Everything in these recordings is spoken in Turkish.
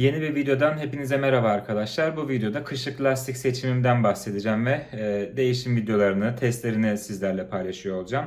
Yeni bir videodan hepinize merhaba arkadaşlar. Bu videoda kışlık lastik seçimimden bahsedeceğim ve e, değişim videolarını, testlerini sizlerle paylaşıyor olacağım.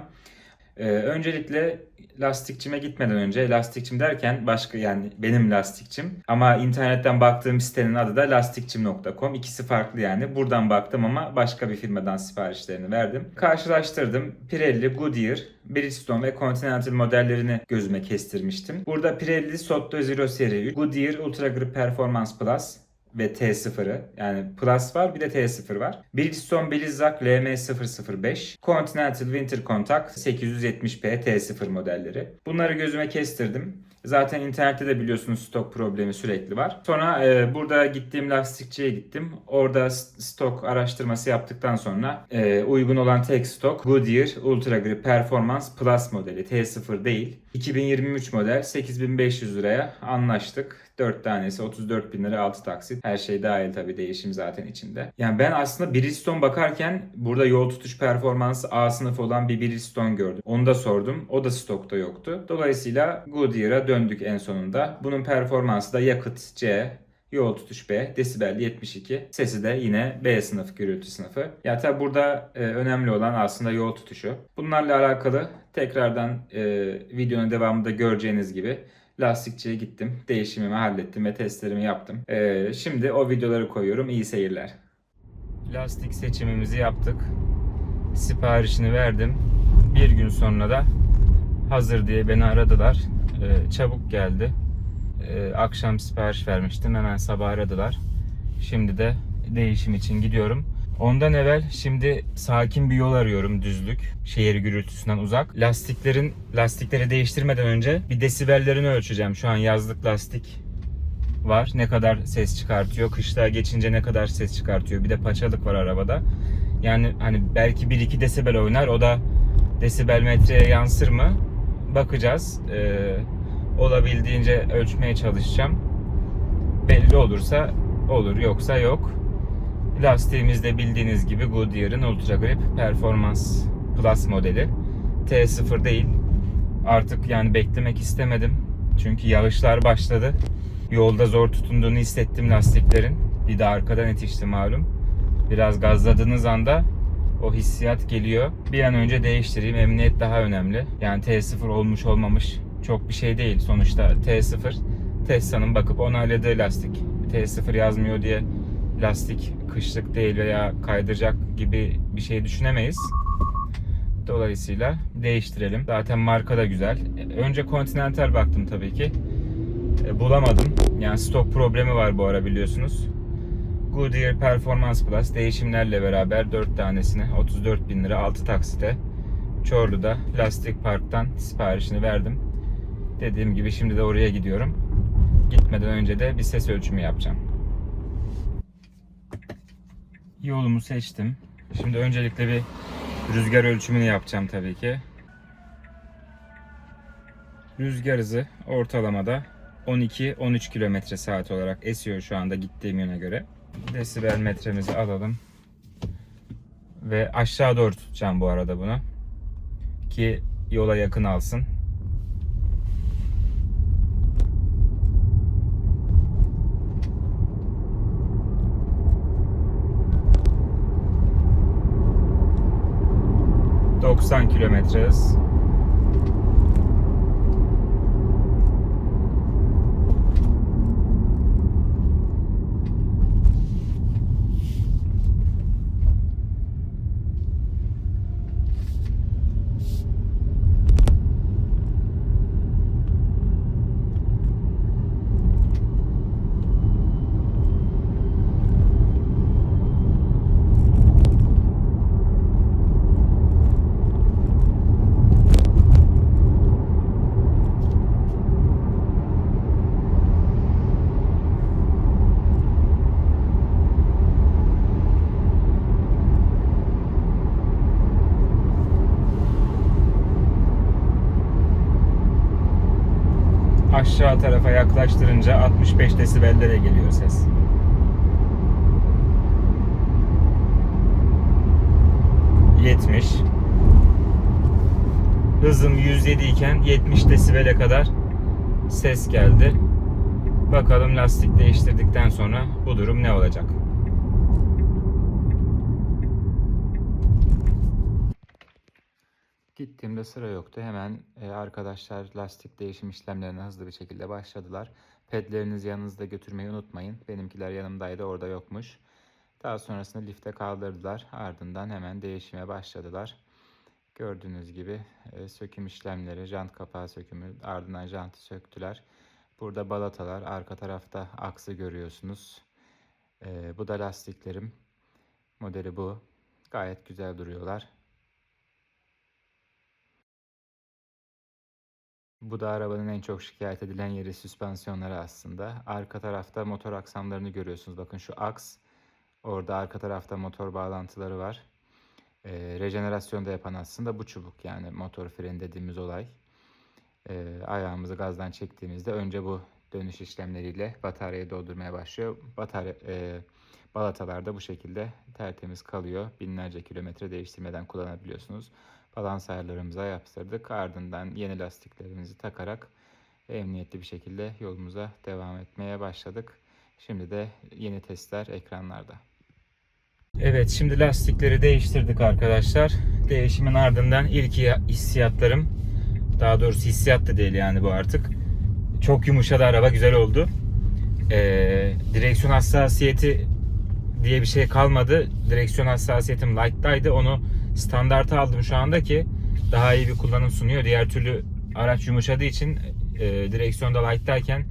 E, öncelikle lastikçime gitmeden önce, lastikçim derken başka yani benim lastikçim ama internetten baktığım sitenin adı da lastikçim.com. İkisi farklı yani. Buradan baktım ama başka bir firmadan siparişlerini verdim. Karşılaştırdım. Pirelli, Goodyear, Bridgestone ve Continental modellerini gözüme kestirmiştim. Burada Pirelli Sotto Zero seri, Goodyear Ultra Grip Performance Plus ve T0'ı yani Plus var bir de T0 var. Bridgestone Blizzak LM005, Continental Winter Contact 870P T0 modelleri. Bunları gözüme kestirdim. Zaten internette de biliyorsunuz stok problemi sürekli var. Sonra e, burada gittiğim lastikçiye gittim. Orada stok araştırması yaptıktan sonra e, uygun olan tek stok Goodyear Ultra Grip Performance Plus modeli T0 değil. 2023 model 8500 liraya anlaştık. 4 tanesi 34 bin lira 6 taksit. Her şey dahil tabii değişim zaten içinde. Yani ben aslında Bridgestone bakarken burada yol tutuş performansı A sınıfı olan bir Bridgestone gördüm. Onu da sordum. O da stokta yoktu. Dolayısıyla Goodyear'a döndük en sonunda. Bunun performansı da yakıt C, Yol tutuş B, desibel 72. Sesi de yine B sınıf gürültü sınıfı. Ya tabi burada e, önemli olan aslında yol tutuşu. Bunlarla alakalı tekrardan e, videonun devamında göreceğiniz gibi lastikçiye gittim. Değişimimi hallettim ve testlerimi yaptım. E, şimdi o videoları koyuyorum. İyi seyirler. Lastik seçimimizi yaptık. Siparişini verdim. Bir gün sonra da hazır diye beni aradılar. E, çabuk geldi. Ee, akşam sipariş vermiştim. Hemen sabah aradılar. Şimdi de değişim için gidiyorum. Ondan evvel şimdi sakin bir yol arıyorum düzlük. Şehir gürültüsünden uzak. Lastiklerin lastikleri değiştirmeden önce bir desibellerini ölçeceğim. Şu an yazlık lastik var. Ne kadar ses çıkartıyor. Kışlığa geçince ne kadar ses çıkartıyor. Bir de paçalık var arabada. Yani hani belki 1-2 desibel oynar. O da desibel metreye yansır mı? Bakacağız. Ee, olabildiğince ölçmeye çalışacağım. Belli olursa olur yoksa yok. Lastiğimiz de bildiğiniz gibi Goodyear'ın Ultra Grip Performance Plus modeli. T0 değil. Artık yani beklemek istemedim. Çünkü yağışlar başladı. Yolda zor tutunduğunu hissettim lastiklerin. Bir de arkadan itişti malum. Biraz gazladığınız anda o hissiyat geliyor. Bir an önce değiştireyim. Emniyet daha önemli. Yani T0 olmuş olmamış çok bir şey değil. Sonuçta T0 Tesla'nın bakıp onayladığı lastik. T0 yazmıyor diye lastik kışlık değil veya kaydıracak gibi bir şey düşünemeyiz. Dolayısıyla değiştirelim. Zaten marka da güzel. Önce Continental baktım tabii ki. E, Bulamadım. Yani stok problemi var bu ara biliyorsunuz. Goodyear Performance Plus değişimlerle beraber 4 tanesine 34 bin lira 6 taksite Çorlu'da Lastik Park'tan siparişini verdim. Dediğim gibi şimdi de oraya gidiyorum. Gitmeden önce de bir ses ölçümü yapacağım. Yolumu seçtim. Şimdi öncelikle bir rüzgar ölçümünü yapacağım tabii ki. Rüzgar hızı ortalamada 12-13 km saat olarak esiyor şu anda gittiğim yöne göre. Desibel metremizi alalım. Ve aşağı doğru tutacağım bu arada bunu. Ki yola yakın alsın. ...90 kilometre. Aşağı tarafa yaklaştırınca 65 desibellere geliyor ses. Yetmiş. Hızım 107 iken 70 desibele kadar ses geldi. Bakalım lastik değiştirdikten sonra bu durum ne olacak? Gittiğimde sıra yoktu. Hemen e, arkadaşlar lastik değişim işlemlerine hızlı bir şekilde başladılar. Pedlerinizi yanınızda götürmeyi unutmayın. Benimkiler yanımdaydı orada yokmuş. Daha sonrasında lifte kaldırdılar. Ardından hemen değişime başladılar. Gördüğünüz gibi e, söküm işlemleri, jant kapağı sökümü, ardından jantı söktüler. Burada balatalar, arka tarafta aksı görüyorsunuz. E, bu da lastiklerim. Modeli bu. Gayet güzel duruyorlar. Bu da arabanın en çok şikayet edilen yeri süspansiyonları aslında. Arka tarafta motor aksamlarını görüyorsunuz. Bakın şu aks. Orada arka tarafta motor bağlantıları var. Ee, rejenerasyonda yapan aslında bu çubuk yani motor freni dediğimiz olay. Ee, ayağımızı gazdan çektiğimizde önce bu dönüş işlemleriyle bataryayı doldurmaya başlıyor. Batarya e, balatalar da bu şekilde tertemiz kalıyor. Binlerce kilometre değiştirmeden kullanabiliyorsunuz. Balans ayarlarımıza yaptırdık. Ardından yeni lastiklerimizi takarak emniyetli bir şekilde yolumuza devam etmeye başladık. Şimdi de yeni testler ekranlarda. Evet şimdi lastikleri değiştirdik arkadaşlar. Değişimin ardından ilk hissiyatlarım daha doğrusu hissiyat da değil yani bu artık. Çok yumuşadı araba güzel oldu. Ee, direksiyon hassasiyeti diye bir şey kalmadı. Direksiyon hassasiyetim light'taydı. Onu standarta aldım şu anda ki daha iyi bir kullanım sunuyor. Diğer türlü araç yumuşadığı için e, direksiyonda light'tayken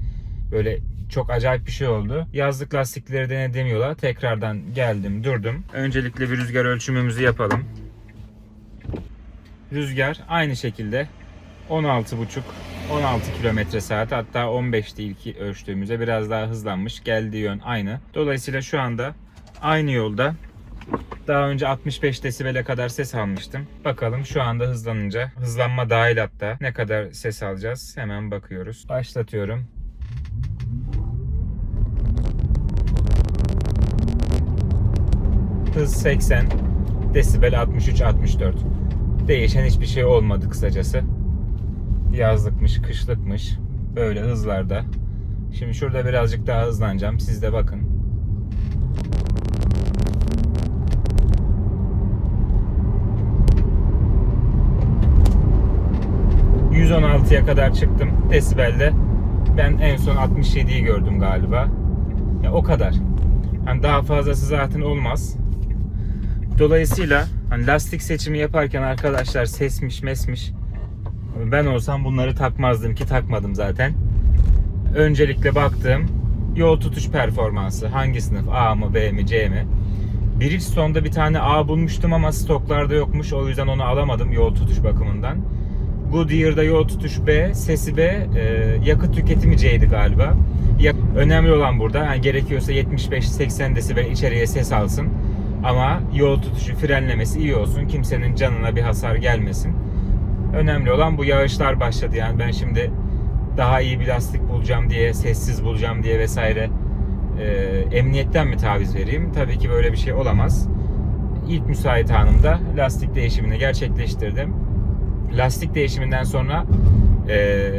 böyle çok acayip bir şey oldu. Yazlık lastikleri denediğim yola tekrardan geldim durdum. Öncelikle bir rüzgar ölçümümüzü yapalım. Rüzgar aynı şekilde 16,5 16 kilometre saat hatta 15'ti ilk ölçtüğümüzde biraz daha hızlanmış. Geldiği yön aynı. Dolayısıyla şu anda aynı yolda daha önce 65 desibele kadar ses almıştım. Bakalım şu anda hızlanınca, hızlanma dahil hatta ne kadar ses alacağız hemen bakıyoruz. Başlatıyorum. Hız 80, desibel 63-64. Değişen hiçbir şey olmadı kısacası. Yazlıkmış, kışlıkmış. Böyle hızlarda. Şimdi şurada birazcık daha hızlanacağım. Siz de bakın. %116'ya kadar çıktım desibelde. Ben en son 67'yi gördüm galiba. Ya o kadar. Hani daha fazlası zaten olmaz. Dolayısıyla hani lastik seçimi yaparken arkadaşlar sesmiş mesmiş ben olsam bunları takmazdım ki takmadım zaten. Öncelikle baktığım yol tutuş performansı. Hangi sınıf? A mı, B mi, C mi? Bridgestone'da bir tane A bulmuştum ama stoklarda yokmuş. O yüzden onu alamadım yol tutuş bakımından. Goodyear'da yol tutuş B, sesi B, e, yakıt tüketimi C'ydi galiba. Ya, önemli olan burada yani gerekiyorsa 75-80 desibel içeriye ses alsın. Ama yol tutuşu, frenlemesi iyi olsun. Kimsenin canına bir hasar gelmesin. Önemli olan bu yağışlar başladı. Yani ben şimdi daha iyi bir lastik bulacağım diye, sessiz bulacağım diye vesaire e, emniyetten mi taviz vereyim? Tabii ki böyle bir şey olamaz. İlk müsait anımda lastik değişimini gerçekleştirdim. Lastik değişiminden sonra e,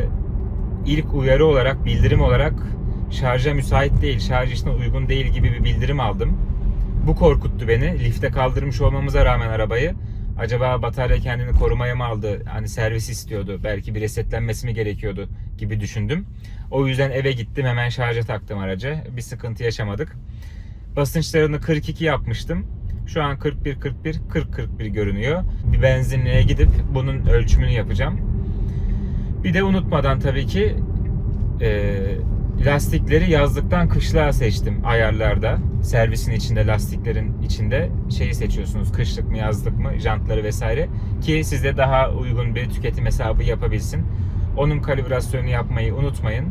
ilk uyarı olarak, bildirim olarak şarja müsait değil, şarj işine uygun değil gibi bir bildirim aldım. Bu korkuttu beni. Lifte kaldırmış olmamıza rağmen arabayı acaba batarya kendini korumaya mı aldı? Hani servis istiyordu. Belki bir resetlenmesi mi gerekiyordu gibi düşündüm. O yüzden eve gittim. Hemen şarja taktım aracı. Bir sıkıntı yaşamadık. Basınçlarını 42 yapmıştım. Şu an 41 41 40 41 görünüyor. Bir benzinliğe gidip bunun ölçümünü yapacağım. Bir de unutmadan tabii ki e, lastikleri yazlıktan kışlığa seçtim ayarlarda. Servisin içinde lastiklerin içinde şeyi seçiyorsunuz. Kışlık mı yazlık mı jantları vesaire. Ki size daha uygun bir tüketim hesabı yapabilsin. Onun kalibrasyonu yapmayı unutmayın.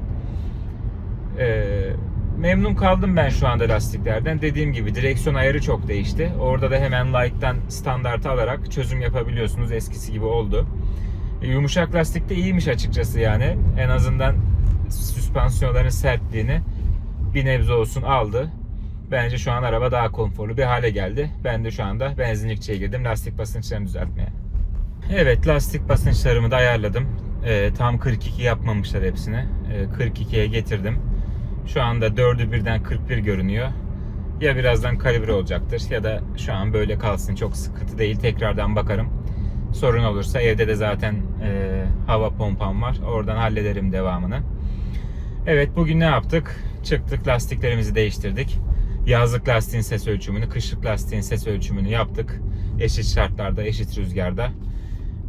Ee, memnun kaldım ben şu anda lastiklerden. Dediğim gibi direksiyon ayarı çok değişti. Orada da hemen Like'dan standart alarak çözüm yapabiliyorsunuz. Eskisi gibi oldu. E, yumuşak lastik de iyiymiş açıkçası yani. En azından süspansiyonların sertliğini bir nebze olsun aldı. Bence şu an araba daha konforlu bir hale geldi. Ben de şu anda benzinlikçiye girdim lastik basınçlarını düzeltmeye. Evet lastik basınçlarımı da ayarladım. E, tam 42 yapmamışlar hepsini. E, 42'ye getirdim. Şu anda dördü birden 41 görünüyor. Ya birazdan kalibre olacaktır ya da şu an böyle kalsın. Çok sıkıntı değil. Tekrardan bakarım. Sorun olursa evde de zaten e, hava pompam var. Oradan hallederim devamını. Evet bugün ne yaptık? Çıktık lastiklerimizi değiştirdik. Yazlık lastiğin ses ölçümünü, kışlık lastiğin ses ölçümünü yaptık. Eşit şartlarda, eşit rüzgarda.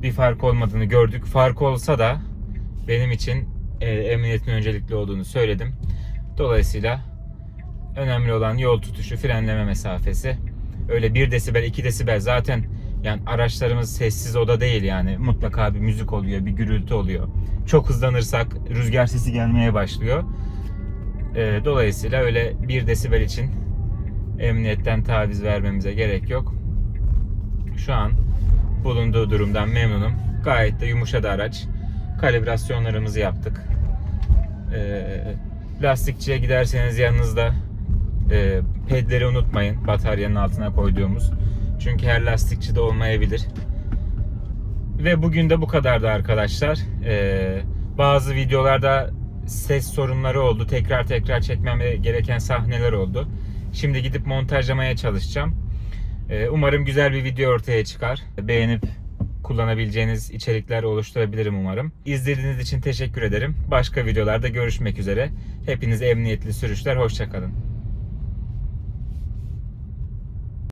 Bir fark olmadığını gördük. Fark olsa da benim için e, emniyetin öncelikli olduğunu söyledim. Dolayısıyla önemli olan yol tutuşu, frenleme mesafesi. Öyle 1 desibel, 2 desibel zaten yani araçlarımız sessiz oda değil yani. Mutlaka bir müzik oluyor, bir gürültü oluyor. Çok hızlanırsak rüzgar sesi gelmeye başlıyor. Ee, dolayısıyla öyle 1 desibel için emniyetten taviz vermemize gerek yok. Şu an bulunduğu durumdan memnunum. Gayet de yumuşadı araç. Kalibrasyonlarımızı yaptık. Ee, lastikçiye giderseniz yanınızda e, pedleri unutmayın. Bataryanın altına koyduğumuz. Çünkü her lastikçi de olmayabilir. Ve bugün de bu kadardı arkadaşlar. Ee, bazı videolarda ses sorunları oldu. Tekrar tekrar çekmem gereken sahneler oldu. Şimdi gidip montajlamaya çalışacağım. Ee, umarım güzel bir video ortaya çıkar. Beğenip kullanabileceğiniz içerikler oluşturabilirim umarım. İzlediğiniz için teşekkür ederim. Başka videolarda görüşmek üzere. Hepinize emniyetli sürüşler. Hoşçakalın.